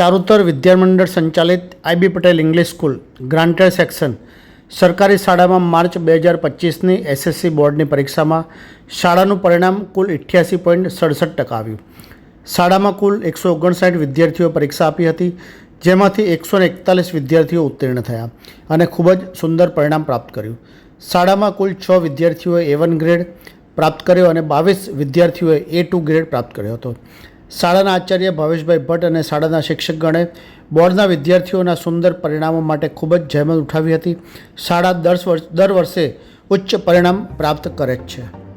ચારુતર વિદ્યામંડળ સંચાલિત IB Patel English school, granted section, સરકારી શાળામાં માર્ચ બે હજાર પચીસની એસએસસી બોર્ડની પરીક્ષામાં શાળાનું પરિણામ કુલ ઇઠ્યાસી પોઈન્ટ સડસઠ ટકા આવ્યું. શાળામાં કુલ એકસો ઓગણસાઠ વિદ્યાર્થીઓ પરીક્ષા આપી હતી, જેમાંથી એકસો એકતાલીસ વિદ્યાર્થીઓ ઉત્તીર્ણ થયા અને ખૂબ જ સુંદર પરિણામ પ્રાપ્ત કર્યું. શાળામાં કુલ છ વિદ્યાર્થીઓએ એ વન ગ્રેડ પ્રાપ્ત કર્યો અને બાવીસ વિદ્યાર્થીઓએ એ ટુ ગ્રેડ પ્રાપ્ત કર્યો હતો. શાળાના આચાર્ય ભાવેશભાઈ ભટ્ટ અને શાળાના શિક્ષકગણે બોર્ડના વિદ્યાર્થીઓના સુંદર પરિણામો માટે ખૂબ જ જહેમત ઉઠાવી હતી. શાળા દર વર્ષ, દર વર્ષે ઉચ્ચ પરિણામ પ્રાપ્ત કરે જ છે.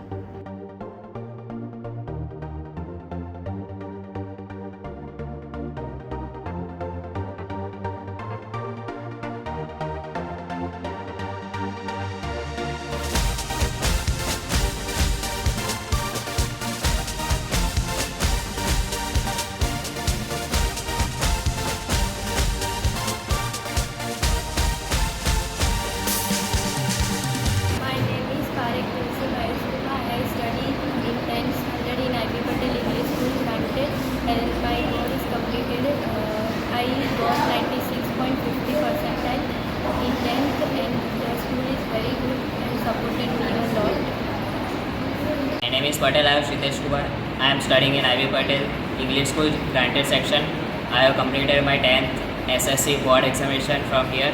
My name is Patel Kumar. I am studying in IB Patel English School, granted section. I have completed my 10th SSC board examination from here.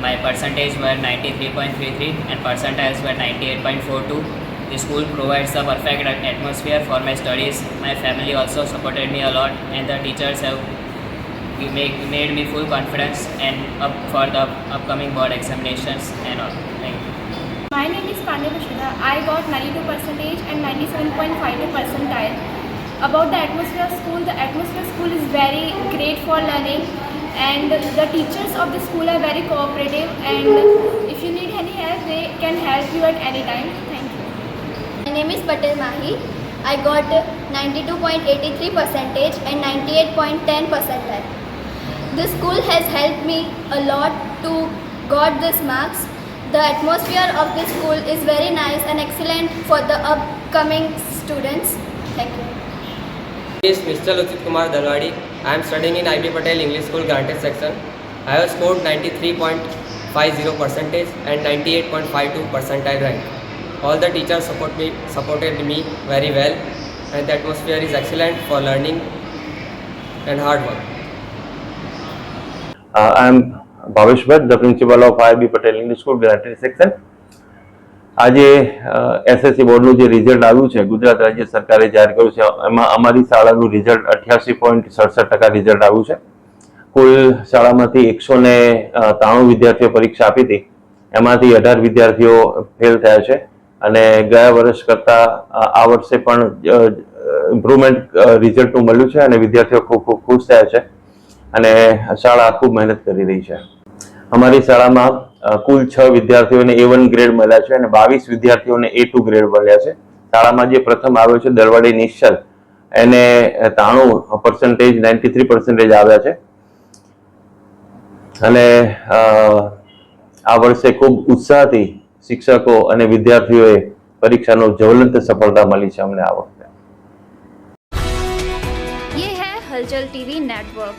My percentage were 93.33 and percentiles were 98.42. The school provides the perfect atmosphere for my studies. My family also supported me a lot, and the teachers have make, made me full confidence and up for the upcoming board examinations and all. Thank you. My name is Pandya Vishwada. I got 92 percentage and 97.52 percentile. About the atmosphere of school, the atmosphere of school is very great for learning and the teachers of the school are very cooperative and if you need any help, they can help you at any time. Thank you. My name is Patel Mahi. I got 92.83 percentage and 98.10 percentile. This school has helped me a lot to got this marks. The atmosphere of this school is very nice and excellent for the upcoming students. Thank you. is Mr. Lucit Kumar Dalwadi. I am studying in IB Patel English School Granted section. I have scored 93.50 percentage and 98.52 percentile rank. All the teachers support me, supported me very well and the atmosphere is excellent for learning and hard work. Uh, I am Bhatt, the principal of IB Patel English school ગ્રેટરી section આજે SSC બોર્ડનું જે result આવ્યું છે, ગુજરાત રાજ્ય સરકારે જાહેર કર્યું છે, એમાં અમારી શાળાનું રિઝલ્ટ અઠ્યાસી પોઈન્ટ સડસઠ ટકા રિઝલ્ટ આવ્યું છે. કુલ શાળામાંથી એકસો ને ત્રાણું વિદ્યાર્થીઓ પરીક્ષા આપી હતી. એમાંથી અઢાર વિદ્યાર્થીઓ ફેલ થયા છે અને ગયા વર્ષ કરતા આ વર્ષે પણ ઇમ્પ્રુવમેન્ટ રિઝલ્ટનું મળ્યું છે અને વિદ્યાર્થીઓ ખૂબ ખૂબ ખુશ થયા છે અને શાળા ખૂબ મહેનત કરી રહી છે. અમારી શાળામાં કુલ છ વિદ્યાર્થીઓને એ વન ગ્રેડ મળ્યા છે અને બાવીસ વિદ્યાર્થીઓને એ ટુ ગ્રેડ મળ્યા છે. શાળામાં જે પ્રથમ આવ્યો છે, દરવાડી નિશ્ચલ, એને ત્રાણું પર્સન્ટેજ નાઇન્ટી થ્રી પર્સન્ટેજ આવ્યા છે. અને આ વર્ષે ખૂબ ઉત્સાહથી શિક્ષકો અને વિદ્યાર્થીઓએ પરીક્ષાનો જ્વલંત સફળતા મળી છે અમને આ વખતે. હલચલ ટીવી નેટવર્ક.